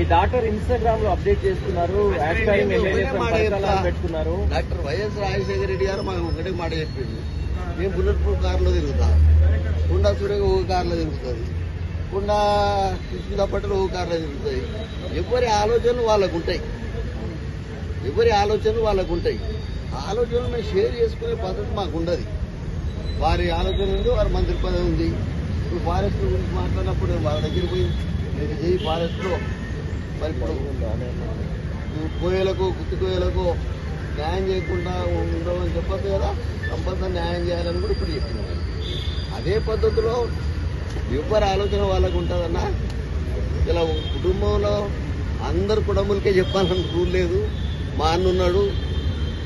ఇన్స్టాగ్రామ్లో అప్డేట్ చేస్తున్నారు. పెట్టుకున్నారు. డాక్టర్ వైఎస్ రాజశేఖర రెడ్డి గారు మాకు ఒకటే మాట చెప్పింది మేము బుల్లెట్ ప్రూఫ్ కారులో తిరుగుతా. కుండా సూర్య ఒక కారులో తిరుగుతుంది. కుండా కృష్ణ పట్టలు ఒక కారులో తిరుగుతాయి ఎవరి ఆలోచనలు వాళ్ళకు ఉంటాయి ఎవరి ఆలోచనలు వాళ్ళకు ఉంటాయి ఆలోచనలు మేము షేర్ చేసుకునే పద్ధతి మాకు ఉండదు వారి ఆలోచన ఉంది వారి మంత్రి పదవి ఉంది. ఇప్పుడు ఫారెస్ట్ గురించి మాట్లాడినప్పుడు వాళ్ళ దగ్గర పోయి నేను చేయి ఫారెస్ట్లో మరి ఇప్పుడు కోయలకు గుత్తి కోయలకు న్యాయం చేయకుండా ఉండమని చెప్పచ్చు కదా? కంపల్సరీ న్యాయం చేయాలని కూడా ఇప్పుడు చెప్పినారు. అదే పద్ధతిలో ఎవరి ఆలోచన వాళ్ళకు ఉంటుందన్నా? ఇలా కుటుంబంలో అందరు కుటుంబులకే చెప్పాలని రూల్ లేదు. మా అన్న ఉన్నాడు.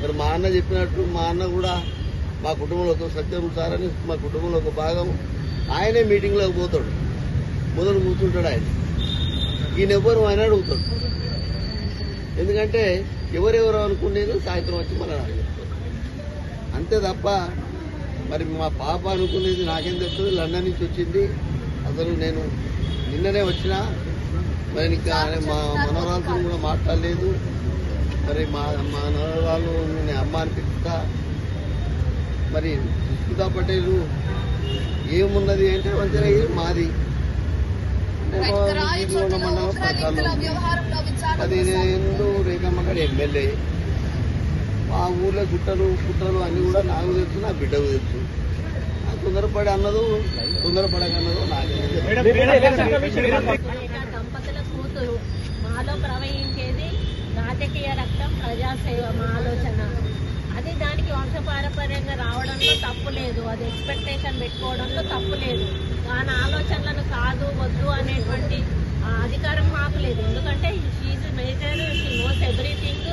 మరి మా అన్న చెప్పినట్టు మా అన్న కూడా మా కుటుంబంలో ఒక సత్యం సార్ అని మా కుటుంబంలో ఒక భాగం. ఆయనే మీటింగ్లోకి పోతాడు. మొదలు కూర్చుంటాడు ఆయన. ఈయన ఎవరు అని అడుగుతాడు. ఎందుకంటే ఎవరెవరు అనుకునేది సాయంత్రం వచ్చి మన అంతే తప్ప మరి మా పాప అనుకునేది నాకేం తెలుస్తుంది? లండన్ నుంచి వచ్చింది. అసలు నేను నిన్ననే వచ్చిన. మరి ఇంకా మా మనవరాలతో కూడా మాట్లాడలేదు. మరి మా మా మనవరాలు నేను అమ్మ అనిపిస్తా. మరి సుస్మితా పటేలు ఏమున్నది అంటే మంచిగా మాది రైతుల మండలం పదిహేను రేఖమ్మ గారు ఎమ్మెల్యే. మా ఊర్లో గుట్టలు కుట్రలు అన్ని కూడా నాకు తెలుసు. నా బిడ్డకు తెలుసు. ఆ తొందరపడి అన్నదు నాకే. అనేక దంపతుల కూతురు మాలో ప్రవహించేది రాజకీయ రక్తం ప్రజాసేవ మా ఆలోచన. అది దానికి వంశపారపర్యంగా రావడంలో తప్పు లేదు. అది ఎక్స్పెక్టేషన్ పెట్టుకోవడంలో తప్పు లేదు. దాని ఆలోచనలను కాదు వద్దు అధికారం మాకు లేదు. ఎందుకంటే she's major she knows everything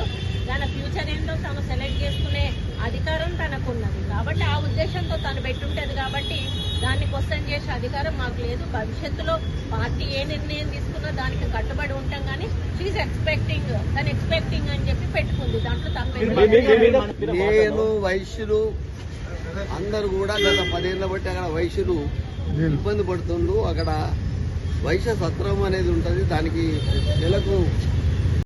తన ఫ్యూచర్ ఏంటో తను సెలెక్ట్ చేసుకునే అధికారం తనకున్నది. కాబట్టి ఆ ఉద్దేశంతో తను పెట్టుంటది కాబట్టి దాన్ని క్వశ్చన్ చేసే అధికారం మాకు లేదు. భవిష్యత్తులో పార్టీ ఏ నిర్ణయం తీసుకున్నా దానికి కట్టుబడి ఉంటాం కానీ షీఈ్ ఎక్స్పెక్టింగ్ తను ఎక్స్పెక్టింగ్ అని చెప్పి పెట్టుకుంది. దాంట్లో తప్పేం నేను వైశ్యులు అందరు కూడా గత పదేళ్ళ బట్టి అక్కడ వైశ్యులు ఇబ్బంది పడుతుండ్రు. అక్కడ వైశ్య సత్రం అనేది ఉంటుంది. దానికి నెలకు